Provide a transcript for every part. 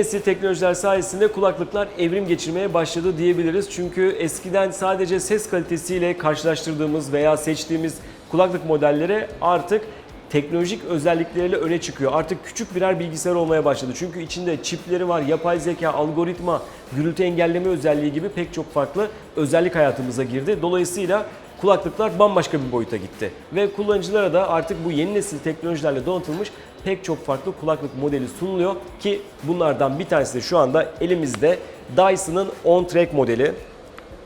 nesil teknolojiler sayesinde kulaklıklar evrim geçirmeye başladı diyebiliriz. Çünkü eskiden sadece ses kalitesiyle karşılaştırdığımız veya seçtiğimiz kulaklık modelleri artık teknolojik özellikleriyle öne çıkıyor. Artık küçük birer bilgisayar olmaya başladı. Çünkü içinde çipleri var, yapay zeka, algoritma, gürültü engelleme özelliği gibi pek çok farklı özellik hayatımıza girdi. Dolayısıyla kulaklıklar bambaşka bir boyuta gitti. Ve kullanıcılara da artık bu yeni nesil teknolojilerle donatılmış pek çok farklı kulaklık modeli sunuluyor ki bunlardan bir tanesi de şu anda elimizde Dyson'ın On-Track modeli.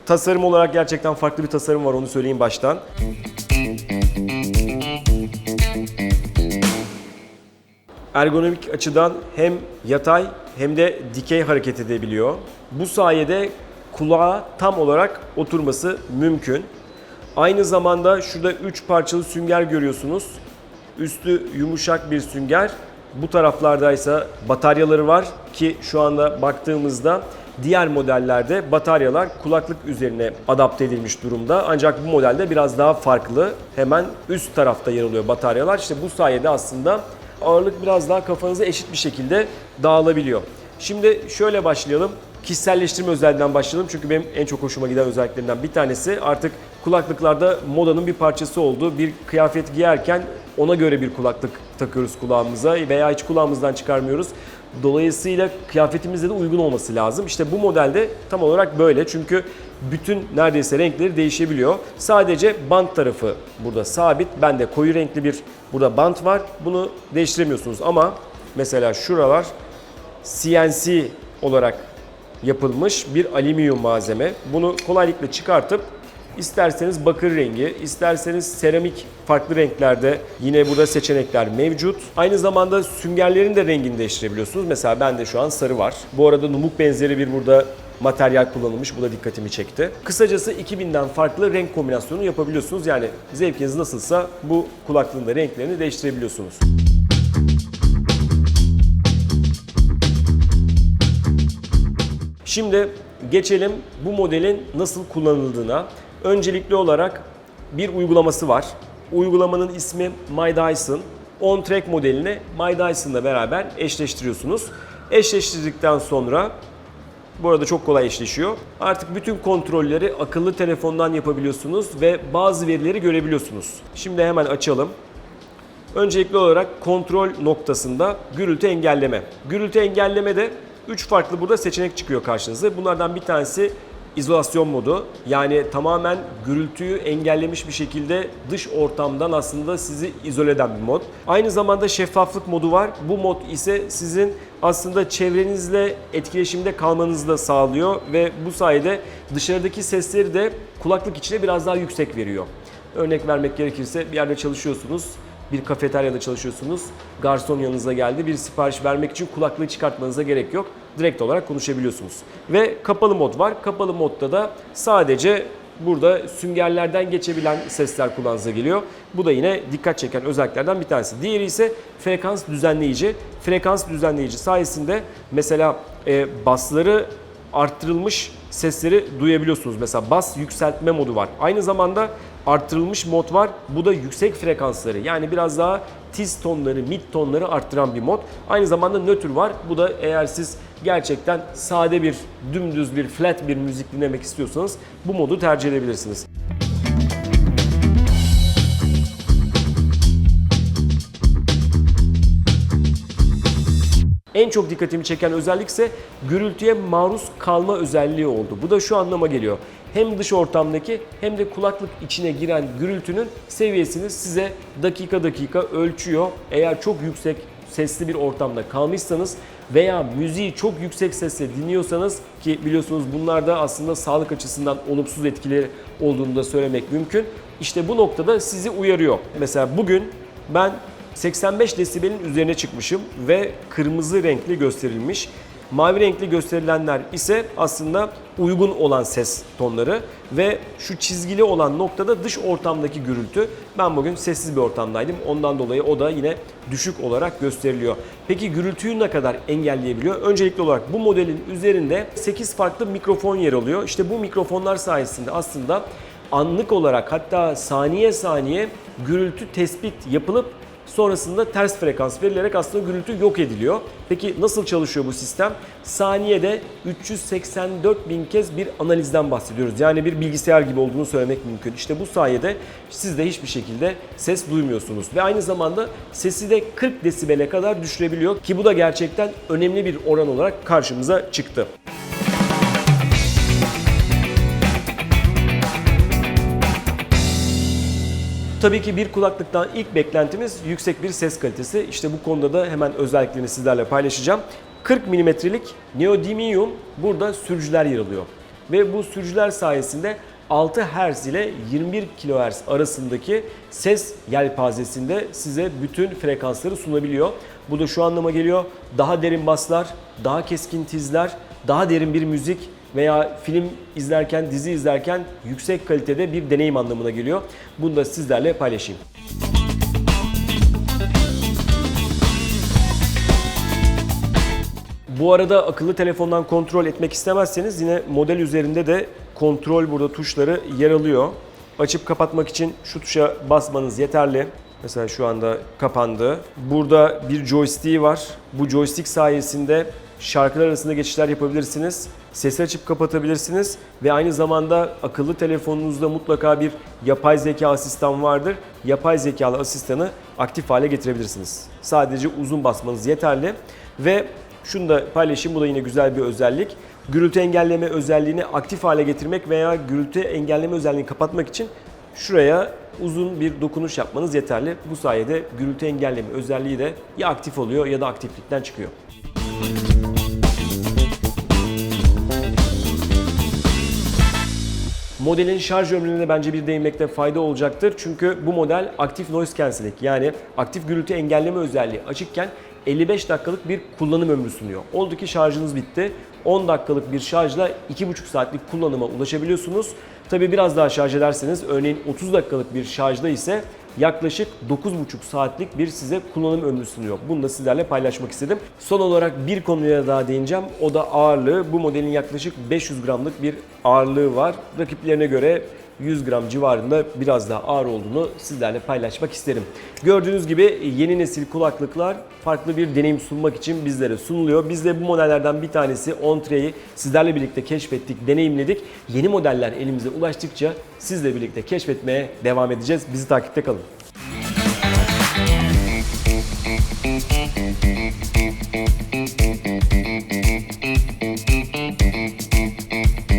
Tasarım olarak gerçekten farklı bir tasarım var onu söyleyeyim baştan. Ergonomik açıdan hem yatay hem de dikey hareket edebiliyor. Bu sayede kulağa tam olarak oturması mümkün. Aynı zamanda şurada 3 parçalı sünger görüyorsunuz. Üstü yumuşak bir sünger. Bu taraflardaysa bataryaları var ki şu anda baktığımızda diğer modellerde bataryalar kulaklık üzerine adapte edilmiş durumda. Ancak bu modelde biraz daha farklı. Hemen üst tarafta yer alıyor bataryalar. İşte bu sayede aslında ağırlık biraz daha kafanıza eşit bir şekilde dağılabiliyor. Şimdi şöyle başlayalım. Kişiselleştirme özelliğinden başlayalım. Çünkü benim en çok hoşuma giden özelliklerinden bir tanesi artık kulaklıklarda modanın bir parçası oldu. Bir kıyafet giyerken ona göre bir kulaklık takıyoruz kulağımıza veya hiç kulağımızdan çıkarmıyoruz. Dolayısıyla kıyafetimizde de uygun olması lazım. İşte bu modelde tam olarak böyle. Çünkü bütün neredeyse renkleri değişebiliyor. Sadece bant tarafı burada sabit. Bende koyu renkli bir burada bant var. Bunu değiştiremiyorsunuz ama mesela şuralar CNC olarak yapılmış bir alüminyum malzeme. Bunu kolaylıkla çıkartıp isterseniz bakır rengi, isterseniz seramik farklı renklerde yine burada seçenekler mevcut. Aynı zamanda süngerlerin de rengini değiştirebiliyorsunuz. Mesela bende şu an sarı var. Bu arada numuk benzeri bir burada materyal kullanılmış. Bu da dikkatimi çekti. Kısacası 2000'den farklı renk kombinasyonu yapabiliyorsunuz. Yani zevkiniz nasılsa bu kulaklığın da renklerini değiştirebiliyorsunuz. Şimdi geçelim bu modelin nasıl kullanıldığına. Öncelikli olarak bir uygulaması var. Uygulamanın ismi My Dyson. On Track modelini My Dyson'la beraber eşleştiriyorsunuz. Eşleştirdikten sonra bu arada çok kolay eşleşiyor. Artık bütün kontrolleri akıllı telefondan yapabiliyorsunuz ve bazı verileri görebiliyorsunuz. Şimdi hemen açalım. Öncelikli olarak kontrol noktasında gürültü engelleme. Gürültü engellemede 3 farklı burada seçenek çıkıyor karşınıza. Bunlardan bir tanesi izolasyon modu. Yani tamamen gürültüyü engellemiş bir şekilde dış ortamdan aslında sizi izole eden bir mod. Aynı zamanda şeffaflık modu var. Bu mod ise sizin aslında çevrenizle etkileşimde kalmanızı da sağlıyor ve bu sayede dışarıdaki sesleri de kulaklık içine biraz daha yüksek veriyor. Örnek vermek gerekirse bir yerde çalışıyorsunuz bir kafeteryada çalışıyorsunuz. Garson yanınıza geldi. Bir sipariş vermek için kulaklığı çıkartmanıza gerek yok. Direkt olarak konuşabiliyorsunuz. Ve kapalı mod var. Kapalı modda da sadece burada süngerlerden geçebilen sesler kulağınıza geliyor. Bu da yine dikkat çeken özelliklerden bir tanesi. Diğeri ise frekans düzenleyici. Frekans düzenleyici sayesinde mesela e, basları arttırılmış sesleri duyabiliyorsunuz. Mesela bas yükseltme modu var. Aynı zamanda arttırılmış mod var. Bu da yüksek frekansları yani biraz daha tiz tonları, mid tonları arttıran bir mod. Aynı zamanda nötr var. Bu da eğer siz gerçekten sade bir, dümdüz bir, flat bir müzik dinlemek istiyorsanız bu modu tercih edebilirsiniz. En çok dikkatimi çeken özellik gürültüye maruz kalma özelliği oldu. Bu da şu anlama geliyor. Hem dış ortamdaki hem de kulaklık içine giren gürültünün seviyesini size dakika dakika ölçüyor. Eğer çok yüksek sesli bir ortamda kalmışsanız veya müziği çok yüksek sesle dinliyorsanız ki biliyorsunuz bunlar da aslında sağlık açısından olumsuz etkileri olduğunu da söylemek mümkün. İşte bu noktada sizi uyarıyor. Mesela bugün ben 85 desibelin üzerine çıkmışım ve kırmızı renkli gösterilmiş. Mavi renkli gösterilenler ise aslında uygun olan ses tonları ve şu çizgili olan noktada dış ortamdaki gürültü. Ben bugün sessiz bir ortamdaydım. Ondan dolayı o da yine düşük olarak gösteriliyor. Peki gürültüyü ne kadar engelleyebiliyor? Öncelikli olarak bu modelin üzerinde 8 farklı mikrofon yer alıyor. İşte bu mikrofonlar sayesinde aslında anlık olarak hatta saniye saniye gürültü tespit yapılıp Sonrasında ters frekans verilerek aslında gürültü yok ediliyor. Peki nasıl çalışıyor bu sistem? Saniyede 384 bin kez bir analizden bahsediyoruz. Yani bir bilgisayar gibi olduğunu söylemek mümkün. İşte bu sayede siz de hiçbir şekilde ses duymuyorsunuz. Ve aynı zamanda sesi de 40 desibele kadar düşürebiliyor ki bu da gerçekten önemli bir oran olarak karşımıza çıktı. Tabii ki bir kulaklıktan ilk beklentimiz yüksek bir ses kalitesi. İşte bu konuda da hemen özelliklerini sizlerle paylaşacağım. 40 mm'lik neodymium burada sürücüler yer alıyor. Ve bu sürücüler sayesinde 6 Hz ile 21 kHz arasındaki ses yelpazesinde size bütün frekansları sunabiliyor. Bu da şu anlama geliyor. Daha derin baslar, daha keskin tizler, daha derin bir müzik veya film izlerken, dizi izlerken yüksek kalitede bir deneyim anlamına geliyor. Bunu da sizlerle paylaşayım. Bu arada akıllı telefondan kontrol etmek istemezseniz yine model üzerinde de kontrol burada tuşları yer alıyor. Açıp kapatmak için şu tuşa basmanız yeterli. Mesela şu anda kapandı. Burada bir joystick var. Bu joystick sayesinde şarkılar arasında geçişler yapabilirsiniz. Sesi açıp kapatabilirsiniz ve aynı zamanda akıllı telefonunuzda mutlaka bir yapay zeka asistan vardır. Yapay zekalı asistanı aktif hale getirebilirsiniz. Sadece uzun basmanız yeterli ve şunu da paylaşayım bu da yine güzel bir özellik. Gürültü engelleme özelliğini aktif hale getirmek veya gürültü engelleme özelliğini kapatmak için şuraya uzun bir dokunuş yapmanız yeterli. Bu sayede gürültü engelleme özelliği de ya aktif oluyor ya da aktiflikten çıkıyor. Modelin şarj ömrüne bence bir değinmekte fayda olacaktır. Çünkü bu model aktif noise cancelling yani aktif gürültü engelleme özelliği açıkken 55 dakikalık bir kullanım ömrü sunuyor. Oldu ki şarjınız bitti. 10 dakikalık bir şarjla 2,5 saatlik kullanıma ulaşabiliyorsunuz. Tabi biraz daha şarj ederseniz örneğin 30 dakikalık bir şarjda ise yaklaşık 9,5 saatlik bir size kullanım ömrü sunuyor. Bunu da sizlerle paylaşmak istedim. Son olarak bir konuya daha değineceğim. O da ağırlığı. Bu modelin yaklaşık 500 gramlık bir ağırlığı var. Rakiplerine göre 100 gram civarında biraz daha ağır olduğunu sizlerle paylaşmak isterim. Gördüğünüz gibi yeni nesil kulaklıklar farklı bir deneyim sunmak için bizlere sunuluyor. Biz de bu modellerden bir tanesi Ontre'yi sizlerle birlikte keşfettik, deneyimledik. Yeni modeller elimize ulaştıkça sizle birlikte keşfetmeye devam edeceğiz. Bizi takipte kalın.